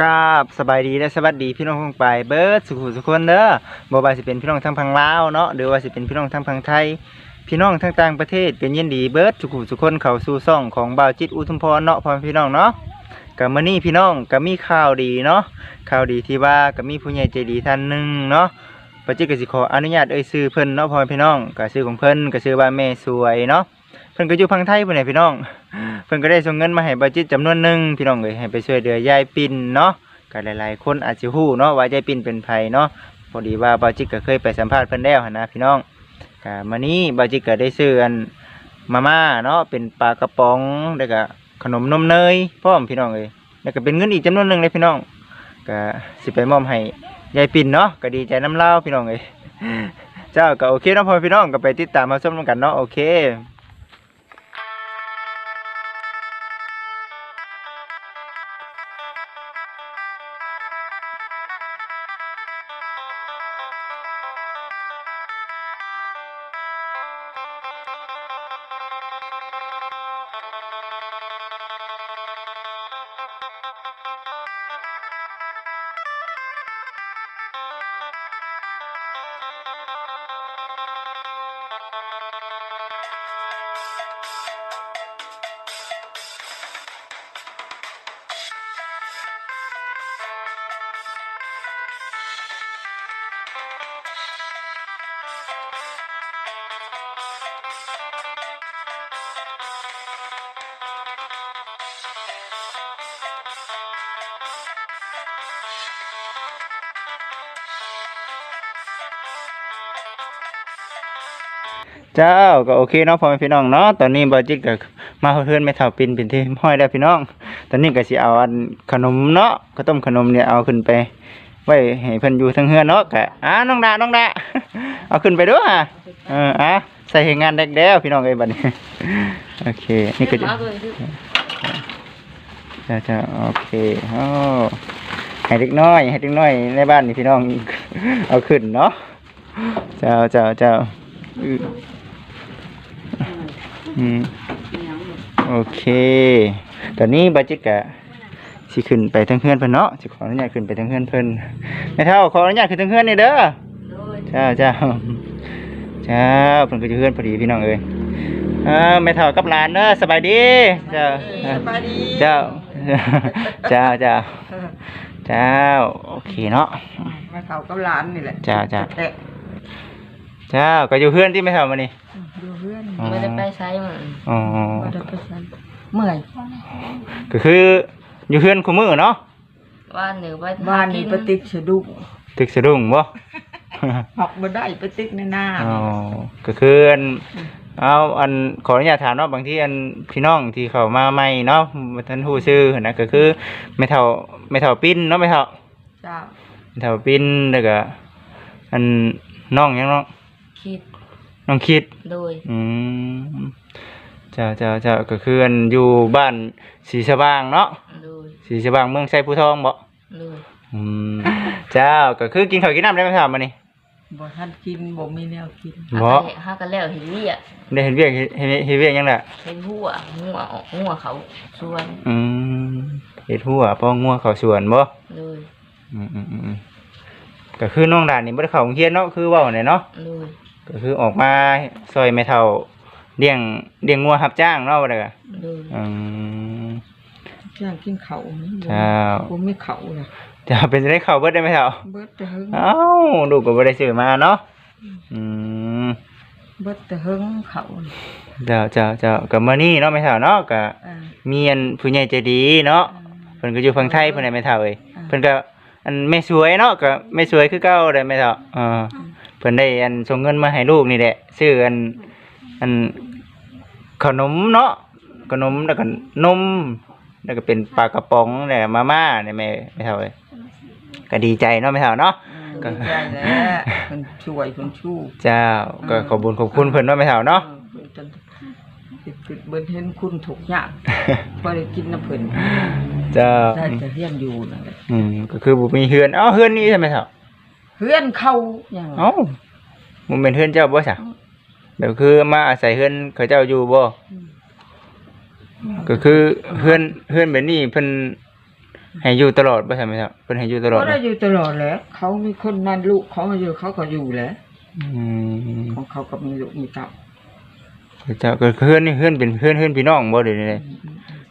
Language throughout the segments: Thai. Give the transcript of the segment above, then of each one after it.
กราบสบายดีและสวัสดีพี่น้องทั้งไปเบิร์ดสุขุสุขคนเด้อบ่ว่าสิเป็นพี่น้องทั้งพังลาวเนาะหรือว่าสิเป็นพี่น้องทั้งพังไทย พี่น้องทั้งต่างประเทศเป็นยินดีเบิร์ดสุขุสุขคนเขาสู่ซ่องของบ่าวจิตอุทุมพรเนาะพ่อมพี่น้องเนาะกับมื้อนี้พี่น้องก็มีข่าวดีเนาะข่าวดีที่ว่าก็มีผู้ใหญ่ใจดีท่านหนึ่งเนาะปัจจิตก็สิขออนุญาตเอ่ยชื่อเพิ่นเนาะพ่อมพี่น้องก็ชื่อของเพิ่นก็ชื่อว่าแม่สวยเนาะ เพิ่นก็อยู่พังไทยพุ่นแหละพี่น้อง เพิ่นก็ได้ส่งเงินมาให้บัจิตจำนวนหนึ่งพี่น้องเอ้ยให้ไปช่วยเหลือยายปิ่นเนาะก็หลายๆ คนอาจสิฮู้เนาะว่ายายปิ่นเป็นไผเนาะพอดีว่าบัจิตก็เคยไปสัมภาษณ์เพิ่นแล้วหั่นนะพี่น้องก็มื้อนี้บัจิตก็ได้ซื้ออันมาม่าเนาะเป็นปลากระป๋องแล้วก็ขนมนมเนยพร้อมพี่น้องเอ้ยแล้วก็เป็นเงินอีกจำนวนหนึ่งเลยพี่น้องก็สิไปมอบให้ยายปิ่นเนาะก็ดีใจน้ำเล่าพี่น้องเอ้ยเจ้าก็โอเคเนาะพ่อพี่น้องก็ไปติดตามมาชมกันเนาะโอเค เจ้าก็โอเคเนาะพ่อแม่พี่น้องเนาะตอนนี้บอจิตก็มาเพื่อนไม่เท่าปินเป็นที่ห้อยแล้พี่น้อง ตอนนี้ก็สิเอาอันขนมเนาะข้าวต้มขนมเนี่ยเอาขึ้นไป ไว้ให้เพิ่นอยู่ทั้งเฮือนเนาะกะอ่าน้องดาน้องดาเอาขึ้นไปด้วยอะเอออะใส่ให้งานแดกแล้วพี่น้องเอ้ยบัดนี้โอเคนี่ก็จะจะจะโอเคโอ้ให้เด็กน้อยให้เด็กน้อยในบ้านนี่พี่น้องเอาขึ้นเนาะเจ้าเจ้าเจ้า อืออืมโอเค ตอนนี้บัจิตกะสิขึ้นไปทางเฮือนเพิ่นเนาะสิขออนุญาตขึ้นไปทางเฮือนเพิ่นแม่เฒ่าขออนุญาตขึ้นทางเฮือนนี่เด้อเจ้าเจ้าเจ้าเพิ่นก็อยู่เฮือนพอดีพี่น้องเอ้ยอ่าแม่เฒ่ากับหลานเด้อสบายดีเจ้าสบายดีเจ้าเจ้าเจ้าเจ้าโอเคเนาะมาเขากับหลานนี่แหละจ้าจ้าแต่เจ้าก็อยู่เฮือนที่แม่เฒ่ามานี่ ดูเพื่อนอ๋อ ไม่ได้ไปใช้มันอ๋อมาได้ไปสันเมื่อยก็คืออยู่เฮือนคู่มือเนาะว่านหนึ่งไปบ้านนี่ปฏิกสะดุ้งตึกสะดุ้งบ่ หอกมาได้ปฏิกในหน้าอ๋อก็คืออันเอาอันขออนุญาตถามเนาะบางทีอันพี่น้องที่เขามาใหม่เนาะบ่ทันฮู้ชื่อนะก็คือไม่เท่าไม่เท่าปิ้นเนาะไม่เท่าเจ้าไม่เท่าปิ้นแล้วก็อันน้องหยังน้องคิด น้องคิด โดย อืมเจ้าเจ้าเจ้าก็คืออันอยู่บ้านสีสว่างเนาะโดยสีสว่างเมืองไซภูทองบ่โดยอืมเจ้าก็คือกินข้าวกินน้ำได้ไหมครับมื้อนี้บ่ทันกินบ่มีแนวกินบ่ห้ากันแล้วเห็นเรียกได้เห็นเวียกเห็นเห็นเห็นเวียกยังล่ะเห็นหัวหัวออกหัวเขาชวนอืมเฮ็ดหัวป้องงัวเข้าสวนบ่โดยอืมอืมอืมอืมก็คือน้องด่านนี่บ่ได้เข้าโรงเรียนเนาะคือเว้าเนี่ยเนาะโดย ก็คือออกมาซอยแม่เฒ่าเลี้ยงเลี้ยงงัวรับจ้างเนาะว่าได้ก็โดยอืม จ้างกินเขาวนี่เจ้าบ่มีเขาเลยจะเป็นจะได้เข้าเบิดได้ไหมเฒ่าเบิดแต่หึงเอ้าลูกก็บ่ได้ซื้อมาเนาะอืมเบิดแต่หึงเขาน่ะเจ้าเจ้าเจ้าก็มื้อนี้เนาะแม่เฒ่าเนาะก็อ่ามีอันผู้ใหญ่ใจดีเนาะเพิ่นก็อยู่ฝั่งไทยเพิ่นได้แม่เฒ่าเอ้ยอ่า เพิ่นก็อันแม่สวยเนาะก็แม่สวยคือเก่าได้แม่เฒ่าเออเพิ่นได้อันส่งเงินมาให้ลูกนี่แหละซื้ออันอันขนมเนาะขนมแล้วก็นมแล้วก็เป็นปลากระป๋องแล้วก็มาม่าเนี่ยแม่แม่เฒ่าเอ้ยก็ดีใจเนาะแม่เฒ่าเนาะอืมดีใจแล้วเพิ่นช่วยเพิ่นชู้เจ้าก็ขอบคุญขอบคุณเพิ่นเนาะแม่เฒ่าเนาะเพิ่นจนติดเบิ่นเห็นคุณถูกข์ยากบ่ได้กินน้ำเพิ่นเจ้าได้แต่เฮียนอยู่นั่นแหละอืมก็คือบ่มีเฮือนเอ้าเฮือนนี่ใช่ไหมเฒ่า เฮือนเข้าอย่างเอ้าบ่แม่นเฮือนเจ้าบ่ซะแบบคือมาอาศัยเฮือนเขาเจ้าอยู่บ่ก็คือเฮือนเฮือนแบบนี้เพิ่นให้อยู่ตลอดบ่ใช่ไหมครับเพิ่นให้อยู่ตลอดก็บ่ได้อยู่ตลอดแหล้วเขามีคนนั้นลูกเขามาอยู่เขาก็อยู่แหล้วอืมของเขาก็มีลูกมีเต่าเจ้าก็เพื่อนนี่เพื่อนเป็นเพื่อนเพื่อนพี่น้องบ่เดี๋ยวนี้เลย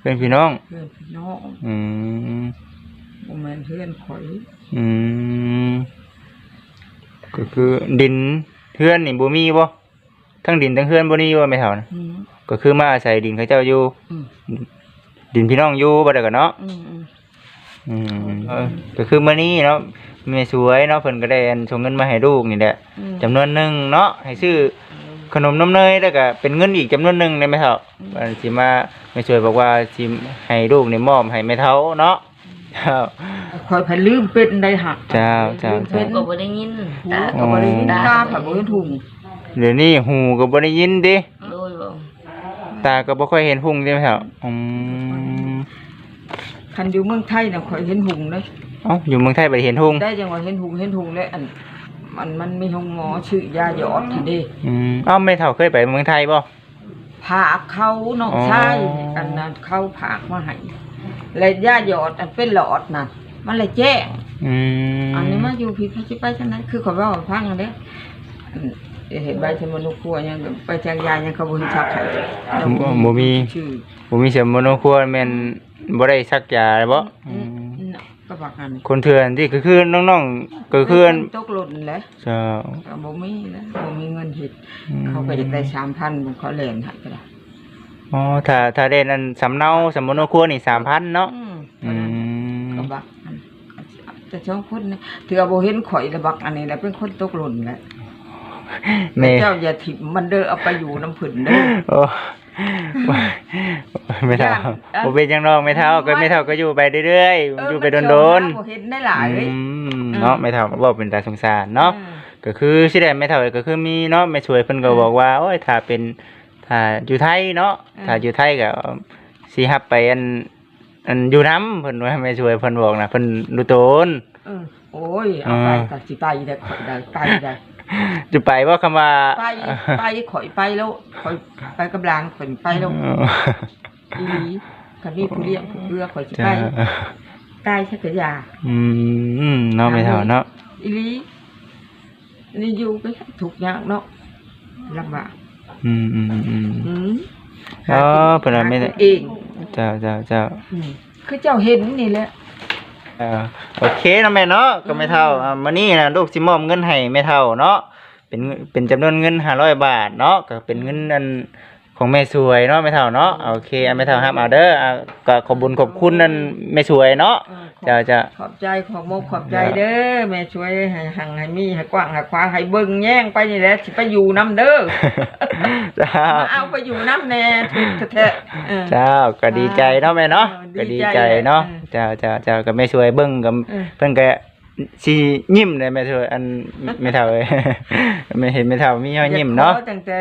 เพื่อนพี่น้องเพื่อนพี่น้องอืมบ่แม่นเพื่อนข่อยอืม ก็คือดินเพื่อนนี่บ่มีบ่ทั้งดินทั้งเพื่อนบ่มีบ่แม่เฒ่านะอืมก็คือมาอาศัยดินเขาเจ้าอยู่ อืมดินพี่น้องอยู่บ่ได้กันเนาะ อืมอืมอืมเออก็คือมื้อนี้เนาะแม่สวยเนาะเพิ่นก็ได้อันส่งเงินมาให้ลูกนี่แหละอืมจำนวนหนึงเนาะให้ซื้อขนมนมเนยแล้วก็เป็นเงินอีกจำนวนหนึงได้ไหมเฒ่าอันสิมาแม่สวยบอกว่าสิให้ลูกนี่มอบให้แม่เฒ่าเนาะ เจ้าข่อยพันลืมเป็นได้หักเจ้าเจ้าลืมผเป็มนก็บ่ได้ยินหูตาก็บ่ได้ยินตาผัดบ่เห็นถุงเดี๋ยวนี้หูก็บ่ได้ยินดิโดยบ่ตาก็บ่ค่อยเห็นหุ่งใช่ไหมครับอืมคันอยู่เมืองไทยน่ะข่อยเห็นหุงเลยเอ้าอยู่เมืองไทยบ่ได้เห็นหุ่งได้จังว่าเห็นหุงเห็นหุงเลยอันมันมันมีห้องหมอชื่อยาหยอดที่นี่อืมเอ้าแม่เฒ่าเคยไปเมืองไทยบ่ผากเขาน้องอ๋อชายอันนั้นเขาผากมาให้ แล้วยาหยอดอันเป็นหลอดน่ะ มันเลยแจ้งอืมอันนี้มาอยู่พี่เขาสิไปจังไดคือเขาเว้าให้ฟังเด้อืมเห็นใบชะมนุครัวยังไปแจงยายังเขาบ่เห็นชักไข่บ่บ่มีชื่อบ่มีเสียมโมโนครัวแม่นบ่ได้ซักยาเลยบ่อือืมมอืมก็บักอันนี้คนเถื่อนที่ก็คือน้องๆก็คืออันตกหล่นแหละเจ้า ก็บ่มีนะบ่มีเงินเฮ็ดอืมเขาก็อยากได้3,000เขาแล่นให้ก็ได้ อ๋อถ้าถ้าได้นั่นสำเนาสำโมโนครัวนี่3,000เนาะอืมอืมก็บักอันแต่สองคนนี่ถือว่าบ่เห็นข่อยแล้วบักอันนี้แหละเป็นคนตกหล่นแหละแม่เจ้าอย่าถิ่มมันเด้อเอาไปอยู่น้ำผึ้นเด้อ โอ้ไม่เท่าย่านอะบ่เป็นจังน้องไม่เท่าก็ไม่เท่าก็อยู่ไปเรื่อยๆอยู่ไปโดนเบ่เห็นได้หลายๆเอ้ยอืมเนาะไม่เท่าก็บอกเป็นตาสงสารเนาะอืมก็คือสิได้ไม่เท่าก็คือมีเนาะแม่ช่วยเพิ่นก็บอกว่าโอ้ยถ้าเป็น ถ้าอยู่ไทยเนาะถ้าอยู่ไทยก็สิรับไปอันอันอยู่น้ำเพิ่นว่าแม่ช่วยเพิ่นบอกนะเพิ่นรู้ตนเออโอ้ยเอาไปอ่าก็สิไปได้ข่อยได้ไปได้จะไปว่าคำว่าไปไปข่อยไปแล้วข่อยไปกับหลานข่อยไปแล้วเอออีหลีคันนี้ผู้เลี้ยงผู้เพื่อข่อยสิจ้าไปตายชักกะยาอืมเนาะไม่เท่าเนาะอีหลีนี่อยู่ก็ถูกข์ยากเนาะลำบาก อืมอืมอืมอืมอ๋อเพิ่นว่าไม่ได้หากินเองเจ้าเจ้าเจ้า อืมคือเจ้าเห็นนี่แหละ เออโอเคเนาะแม่เนาะก็ไม่เท่าอ่ามื้อนี้นะลูกสิมอบเงินให้แม่เท่าเนาะเป็นเงินเป็นจำนวนเงิน500บาทเนาะก็เป็นเงินอันของแม่สวยเนาะแม่เท่าเนาะโอเคอะแม่เท่าครับเอาเด้ออะก็ขอบคุญขอบคุณนั่นแม่สวยเนาะ เออขอบ เจ้าเจ้าขอบใจขอบมกขอบใจเด้อแม่ช่วยให้หังให้มีให้กว้างให้ขวางให้เบิ่งแย่งไปนี่แหละสิไปอยู่น้ำเด้อเจ้ามาเอาไปอยู่น้ำแน่ทุกแท้ๆเออเจ้าก็ดีใจเนาะแม่เนาะเออก็ดีดีใจใจเนาะเออเจ้าเจ้าเจ้าก็แม่สวยเบิ่งกับเออเพิ่นก็สิยิ้มเลยแม่สวยอันแม่เท่าเอ้ยไม่เห็นแม่เท่ามีย่อยิ้มเนาะอยกขอตั้งแต่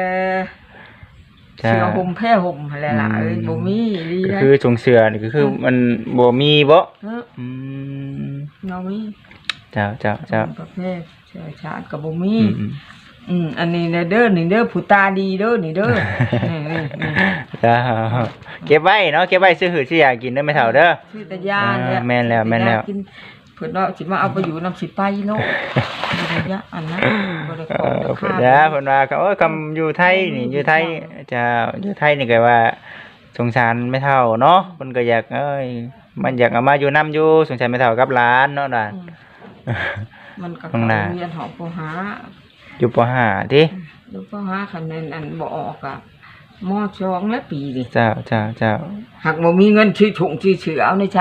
จ้าเสือห่มแพร่ห่มอะไรล่ะเอ้ยบ่มีดีก็นะคือชงเสือนี่ก็คือมันบ่มีบ่เอออืมเนามีเจ้าเจ้าเจ้าประเภทเชื้อชาติก็บ่มี อืมอืมอืมอันนี้นะเด้อนี่เด้อผู้ตาดีเด้อนี่เด้ออืมอืมอืมเจ้าเก็บไว้เนาะเก็บไว้ซื้อหือซื้อยากินเด้อแม่เฒ่าเด้อ ชื่อตะยานเนี่ยอ่าแม่นแล้วแม่นแล้ว กิน เพิ่นว่าสิมาเอาไปอยู่นำสิไปโลกบ่ได้ยะอันนั้นบ่ได้ขเอออราเพิ่นคาว่าเพิ่นว่าก็โอ้ยคำอยู่ไทยนี่อยู่ไทยเจ้าอยู่ไทยนี่ก็ว่าสงสารแม่เฒ่าเนาะเพิ่นก็อยากเอ้ยมันอยากเอามาอยู่นํอยู่สงสารแม่เฒ่ากับหลานเนาะน่ะอืมมันก็ข้างหน้าเข้าเรียนหอปหาอยู่ปห้าติลูกปหาคะแนนอันบ่ออกอะ มอชองและปีนี่เจ้าเจ้าเจ้าหากบ่มีเงินชื่อถุงชื่อเสือเอาในใจ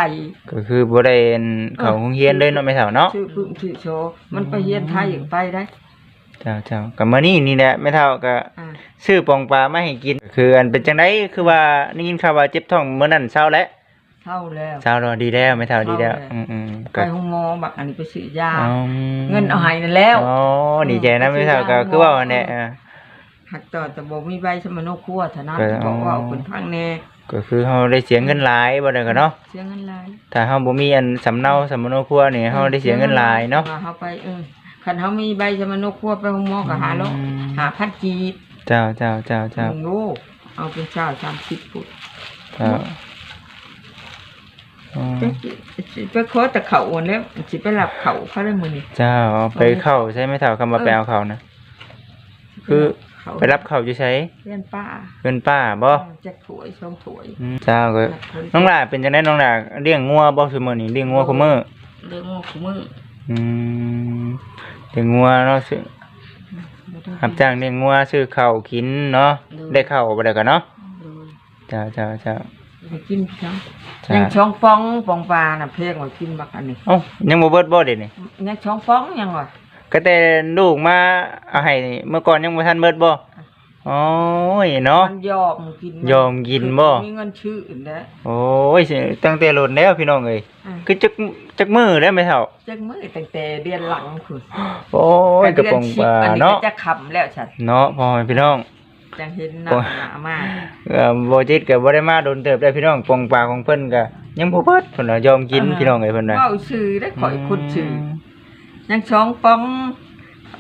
ก็คือบ่ได้อันเข้าโรงเรียนเลยเนาะแม่เฒ่าเนาะชื่อพึ่งชื่อโชว์มันไปเฮียนไทยอย่างไปได้เจ้าเจ้าก็มื้อนี้นี่แหละแม่เฒ่าก็อ่าซื้อปองปลามาให้กิน คืออันเป็นจังไดคือว่าได้ยินข่าวว่าเจ็บท้องเมื่อนั้นเช้าแล้วเท่าแล้วเช้าแล้วดีแล้วไม่เท่าดีแล้วเช้าแล้วอืมอืมไปก็ห้องหมอบักอันนี้ไปซื้อยาอ๋อเงินเอาให้นั่นแล้วอ๋อดีใจนะไม่เท่าก็คือว่าเนี่ยอ่า หักต่อแต่บ่มีใบสมโนครัวเท่านั้นก็บอกว่าอ๋อเอาเป็นพังแน่ก็คือเฮาได้เสียเงินหลายบ่ได้ก็เนาะเสียเงินหลายถ้าเฮาบ่มีอันสำเนาสำมโนครัวนี่เฮาได้เสียเงินหลายเนาะเฮาไปเออคันเฮามีใบสมโนครัวไปห้องหมอก็หาแล้วอืมหาพันกีบเจ้าเจ้าเจ้าเจ้าหนึ่งโลเอาเป็นเช้า30พุทธเจ้าอ๋อจะสิไปขอแต่เขาอันแล้วสิไปรับเขาเขาได้มื้อนี้เจ้าไปเข้าใช่ไหมเท่าคำว่าไปเอาเขานะคือ เขาไปรับเขาอยู่ใช้เรียนป้าเพิ่นป้าบ่จักถวยช่องถวยอืมเจ้าก็น้องหลาเป็นจังได๋น้องหลาเลี้ยงงัวบ่ซุมื้อนี้เลี้ยงงัวคุมื้อเรื่องงูของมึงอืมเลี้ยงงัวเนาะซื้อรับจ้างเลี้ยงงัวซื้อข้าวกินเนาะได้ข้าวบ่ได้ก็เนาะโดยเจ้าเจ้าเจ้าไปกินช่องจ้ายังช่องป้องปองปลาน่ะเพลงว่ากินบักอันนี้เอ้ายังบ่เบิดบ่เด้นี่ยังช่องป้องยังวะ ก็แต่ลูกมาเอาให้นี่เมื่อก่อนยังบ่ทันเบิดบ่โอ้ยเนาะ มันยอมกินยอมกินบ่ มีเงินชื่ออื่นแล้วโอ้ยสิตั้งแต่โลดแล้วพี่น้องเอ้ยอะคือจักจักมือแล้วไหมเท่า จักมื้อตั้งแต่เดือนหลังคุณโอ้ยกระเดืป๋อองนปลาอันนี้เนาะ ก็จะขำแล้วฉันเนาะพ่อแม่พี่น้อง จังเห็นหโอ้น้ายหนามากเอ่อบ่จิตก็บ่ได้มาโดนเติบได้พี่น้องปองปลาของเพิ่นก็ยังบ่เบิดเพิ่นน่ะยอมกินพี่น้องเอ้ยเพิ่นน่ะ เว้าชื่อได้ข่อยคุดชื่อ ยังช่องป้อง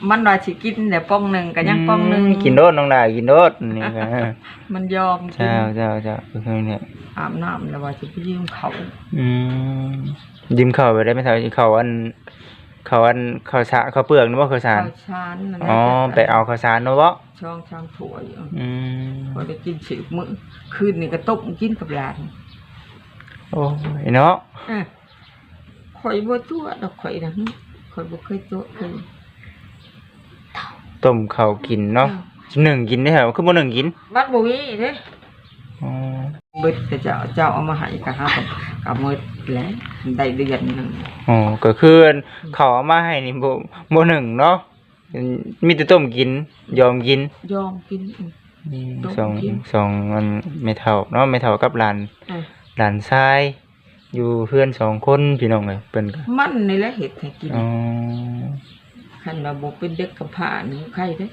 มันว่าสิกินแต่ป้องหนึงก็ยังป้องหนึงกินโดดน้องดากินโดดนี่ก็มันยอมกินเจ้าเจ้าเจ้าคือเนี่ยอาบน้ำแล้วว่าสิไปยืมเขาอืมยิ้มเข้าไปได้ไหมเท่าเข้าอันเข้าอันข้าวสารข้าวเปลือกนึกว่าข้าวสารข้าวชานนั่นแหละอ๋อไปเอาข้าวสารเนาะบ่ช่องช่างถั่วอยู่อืมพอได้กินสิบมื้อคืนนี้ก็ต้มกินกับหลานโอ้ยเนาะอะข่อยบ่ตัวดอกข่อยนะหึ ข่อยบ่เคยตัวเคยต้มข้าวกินเนาะหนึ่งกินได้เหรอคือบ่หนึ่งกินบัดบ่มีเด้อ๋อเบิดแต่เจ้าเจ้าเอามาให้ก็หากับกับหมดแล้วได้เดือนหนึงอ๋อก็คือเขาเอามาให้นี่บ่บ่หนึ่งเนาะมีแต่ต้มกิน ยอมกินยอมกินอืมต้มสองกิน สองมันไม่เท่าเนาะไม่เท่ากับหลานอะหลานชาย อยู่เพื่อนสองคนพี่น้องเลยเพิ่นก็มันนี่แหละเฮ็ดให้กินอ๋อคันว่าบ่เป็นเด็กกับผ้านี่ใครเด้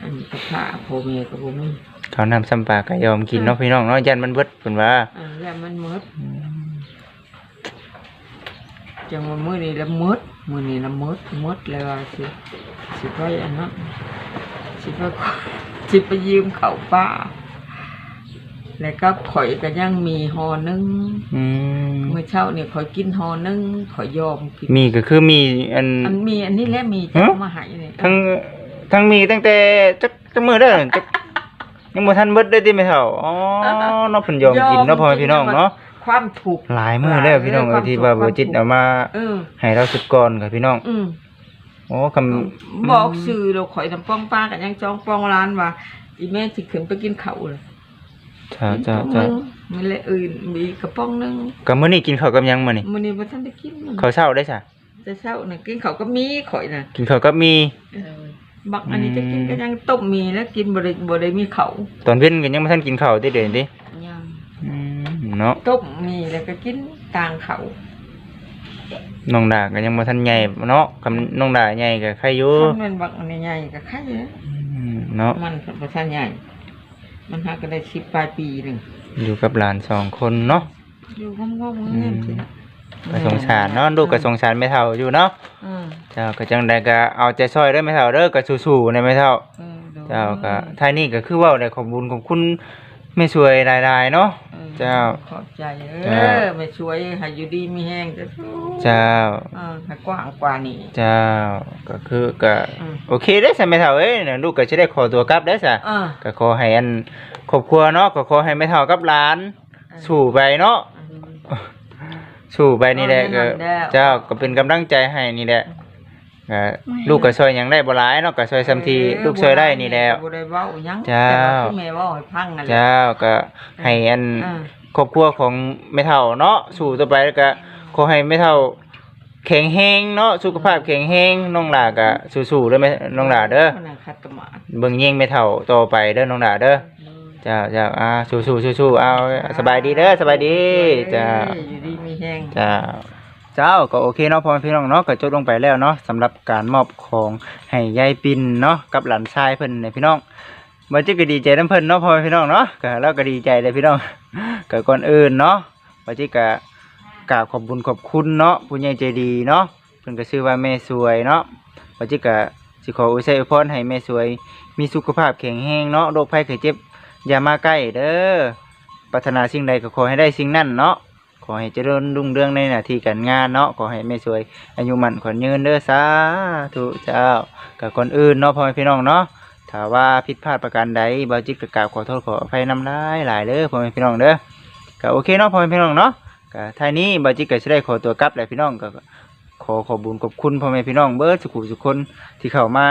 อันนี้กับผ้าพ่อแม่ก็บ่มีเขาวนำซ้ำปลาก็ยอมกินเนาะพี่น้องเนาะยันมันเบิดเพิ่นว่าอันแล้วมันหมดจังว่ามื้อนี้ละหมดมื้อนี้ละหมดหมดแล้วว่าสิสิไปอันนั้นสิไปขอสิไปยืมเขาป้า แล้วก็ข่อยก็ยังมีห่อหนึงอืมเมื่อเช้านี่ข่อยกินห่อหนึงข่อยยอมกินมีก็คือมีอัน อันมีอันนี้แหละมีฮะจะมาให้นี่ทั้งทั้งมีตั้งแต่จักจักมื้อเด้อจักยังบ่ทันเบิดเลยติแม่เฒ่าอ๋อเนาะเพิ่นยอมกินเนาะพ่อแม่พี่น้องเนาะความถูกหลายมื้อแล้วพี่น้องเอ้ยที่ว่าบ่จิตเอามาเออให้เราสุดก่อนกับพี่น้องอืม โอ้คำ บอกสื่อเราข่อยน้ำป้องป้ากันยังจองป้องร้านว่าอีแม่สิขึ้นไปกินข้าวเลย จ้าจ้าจ้ามันเลยอื่นมีกระป๋องหนึงก็มื้อนี้กินข้าวกับหยังมื้อนี้มื้อนี้บ่ทันได้กินมันข้าวเช้าได้ซะแต่เช้าน่ะกินข้าวก็มีข่อยน่ะกินข้าวกับมีโดยบักอันนี้อืมจะกินก็ยังต้มมีแล้วกินบ่ได้บ่ได้มีข้าวตอนเพิ่นก็ยังบ่ทันกินข้าวติเด้ติยังอืมเนาะต้มมีแล้วก็กินกลางข้าวน้องดาก็ยังบ่ทันใหญ่เนาะคำน้องดาใหญ่ก็ใครอยู่คันแม่นบักอันนี้ใหญ่ก็ไข่นะอืมเนาะมันบ่ทันใหญ่ มันหาก็ได้10ปลายปีหนึงอยู่กับหลานสองคนเนาะอยู่งอมๆเงี้ยสินะก็สงสารเนาะลูกก็สงสารแม่เฒ่าอยู่เนาะอืมเจ้าก็จังไดก็เอาใจช่วยเด้อแม่เฒ่าเด้อก็สู้ๆนะแม่เฒ่าเออดูเจ้าก็ท้ายนี้ก็คือเว้าได้ขอบคุญขอบคุณ แม่ช่วยหลายๆเนาะออเจ้า ขอบใจเอเจ้า อไม่ช่วยให้อยู่ดีมีแห้งจะสู้เจ้า เออให้กว้างกว่านี้ เจ้า ก็คือก็อืม โอเคเด้อซะแม่เฒ่าเอ้ยเนี่ยลูกก็สิได้ขอตัวกลับเด้อซะเออก็ขอให้อันครอบครัวเนาะก็ขอให้แม่เฒ่ากับหลาน สู่ไปเนาะสู่ไปนี่แหละก็เจ้าก็เป็นกำลังใจให้นี่แหละ ก็ลูกก็ช่วยหยังได้บ่หลายเนาะก็ช่วยซำที่ลูกช่วยได้นี่แหล้ว บ่ได้เว้าหยังเจ้าแต่ว่าที่แม่เว้าให้ฟังนั่นแหละ เจ้าก็ให้อันเออครอบครัวของแม่เฒ่าเนาะสู่ต่อไปแล้วก็ขอให้แม่เฒ่าแข็งแรงเนาะสุขภาพแข็งแรงน้องหลาก็สู้ๆเด้อแม่น้องหลาเด้อมันน่ะขัดตมาดเบิ่งแย่งแม่เฒ่าต่อไปเด้อน้องหลาเด้อเจ้าเจ้าอ่าสู้ๆสู้ๆเอาสบายดีเด้อสบายดีเจ้าอยู่ดีมีแห้งเจ้า เจ้าก็โอเคเนาะพ่อแม่พี่น้องเนาะก็จบลงไปแล้วเนาะสำหรับการมอบของให้ยายปินเนาะกับหลานชายเพิ่นเนี่ยพี่น้องบ่จิก็ดีใจนํเพิ่นเนาะพ่อแม่พี่น้องเนาะก็เราก็ดีใจเลยพี่น้องก็ก่อนอื่นเนาะบ่จิก็กราบขอบคุญขอบคุณเนาะผู้ใหญ่ใจดีเนาะเพิ่นก็ชื่อว่าแม่สวยเนาะบ่จิก็สิขออวยชัยอวยพรให้แม่สวย มีสุขภาพแข็งแรงเนาะโรคภัยไข้เจ็บอย่ามาใกล้เด้อปรารถนาสิ่งใดก็ขอให้ได้สิ่งนั้นเนาะ ขอให้เจริญรุ่งเรืองในหน้าที่การงานเนาะขอให้แม่สวย อายุมั่นขวัญยืนเด้อสาธุเจ้ากับคนอื่นเนาะพ่อแม่พี่น้องเนาะถ้าว่าผิดพลาดประการใดบ่จิตก็กราบขอโทษขออภัยนำหลายหลายเด้อพ่อแม่พี่น้องเด้อก็โอเคเนาะพ่อแม่พี่น้องเนาะก็ท้ายนี้บ่จิตก็สิได้ขอตัวกลับแล้วพี่น้องก็ขอขอบุญขอบคุณพ่อแม่พี่น้องเบิดสุขุสุขคนที่เข้ามา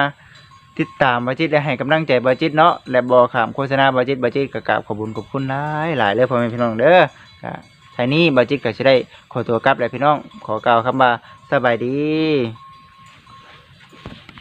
ติดตามบาจิตและให้กำลังใจบาจิตเนาะและบอขามโฆษณาบาจิตบาจิตกกาบขอบุญขอบคุณหลายหลายเลยพ่อแม่พี่น้องเด้อ ทีนี้บาจิตก็จะได้ขอตัวกลับแล้วพี่น้อง ขอกล่าวคำว่าสบายดี